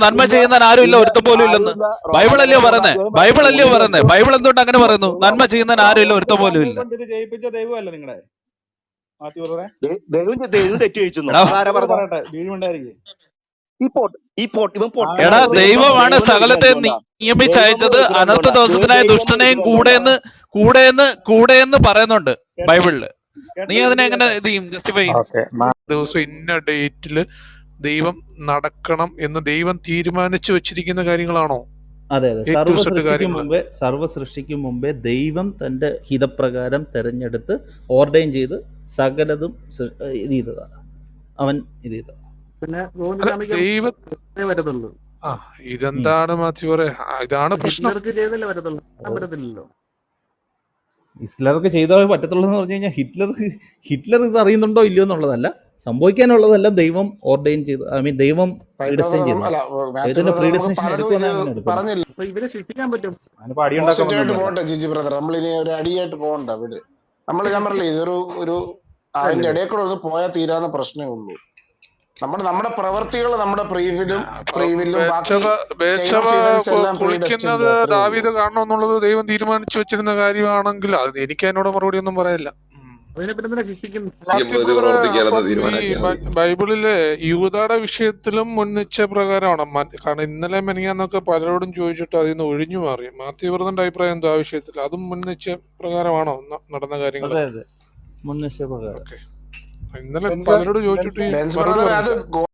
നന്മ ചെയ്യുന്ന ആരും ഇല്ല ഒരുത്തം പോലും ഇല്ലെന്ന്. ബൈബിൾ അല്ലയോ പറയുന്നേ? ബൈബിൾ അല്ലയോ പറയുന്നേ? ബൈബിൾ എന്തുകൊണ്ട് അങ്ങനെ പറയുന്നു. നന്മ ചെയ്യുന്ന ആരും ഇല്ല ഒരുത്തം പോലും ഇല്ല. ജയിപ്പിച്ച ദൈവമല്ല ദൈവം ചെ- ദൈവം തെറ്റ് ചോദിച്ചു എടാ. ആരാ പറഞ്ഞത്? പറയട്ടെ ഈ പോട്ട് ഈ പോട്ട് ഇവൻ പൊട്ടനാ. എടാ ദൈവമാണ് ദൈവം സകലത്തെ? നിയമിച്ചയച്ചത് അനർത്ഥ? ദിവസത്തിനായ ദൈവം ദുഷ്ടനെയും? കൂടെയെന്ന് കൂടെയെന്ന് കൂടെയെന്ന് പറയുന്നുണ്ട് ബൈബിളിൽ. നീ അതിനെ എങ്ങനെ ഇത് ചെയ്യും ജസ്റ്റിഫൈ ചെയ്യും? ഓക്കെ ദിവസം ഇന്ന ഡേറ്റിൽ ദൈവം നടക്കണം എന്ന് ദൈവം തീരുമാനിച്ചു വെച്ചിരിക്കുന്ന കാര്യങ്ങളാണോ? അതെ അതെ. A സർവ Z സൃഷ്ടിക്കും കാര്യങ്ങൾ. മുമ്പേ സർവ സൃഷ്ടിക്കും മുമ്പേ ദൈവം തന്റെ ഹിതപ്രകാരം തെരഞ്ഞെടുത്ത് ഓർഡൈൻ ചെയ്ത് സകലതും ഇത് ചെയ്തതാണ്. അവൻ ഇത് ചെയ്ത പിന്നെ വരത്തുള്ളൂ. ആ ഇതെന്താണ് മാത്യു ഇതാണ് പ്രശ്നം. ഹിറ്റ്ലർക്ക് ചെയ്താൽ പറ്റത്തുള്ളൂ എന്ന് പറഞ്ഞു കഴിഞ്ഞാൽ ഹിറ്റ്ലർ ഹിറ്റ്ലർ ഇത് അറിയുന്നുണ്ടോ ഇല്ലയോ എന്നുള്ളതല്ല. സംഭവിക്കാനുള്ളതെല്ലാം ദൈവം ഓർഡൈൻ ചെയ്ത് ഐ മീൻ ദൈവം പ്രീഡിസൈൻ ചെയ്തു. പോട്ടെ ജിജി ബ്രദർ നമ്മളിനി ഒരു അടിയായിട്ട് പോകണ്ട നമ്മൾ ഞാൻ പറഞ്ഞില്ലേ ഇതൊരു ഒരു അതിന്റെ ഇടയിൽ കൂടെ ഒന്ന് പോയാൽ തീരാവുന്ന പ്രശ്നമേ ഉള്ളൂ. നമ്മുടെ നമ്മുടെ പ്രവർത്തികൾ നമ്മുടെ പ്രീവിലും കുളിക്കുന്നത് കാണണം എന്നുള്ളത് ദൈവം തീരുമാനിച്ചു വെച്ചിരുന്ന കാര്യമാണെങ്കിൽ അത് എനിക്ക് അതിനോട് മറുപടി ഒന്നും പറയില്ല. ബൈബിളിലെ യൂതയുടെ വിഷയത്തിലും മുൻനിച്ച പ്രകാരമാണ്. കാരണം ഇന്നലെ മെനിയാന്നൊക്കെ പലരോടും ചോദിച്ചിട്ട് അതിൽ നിന്ന് ഒഴിഞ്ഞു മാറി. മാത്യു ബ്രദറിന്റെ അഭിപ്രായം എന്തോ ആ വിഷയത്തിൽ? അതും മുൻനിച്ച പ്രകാരമാണോ നടന്ന കാര്യങ്ങൾ ഇന്നലെ പലരോട് ചോദിച്ചിട്ട്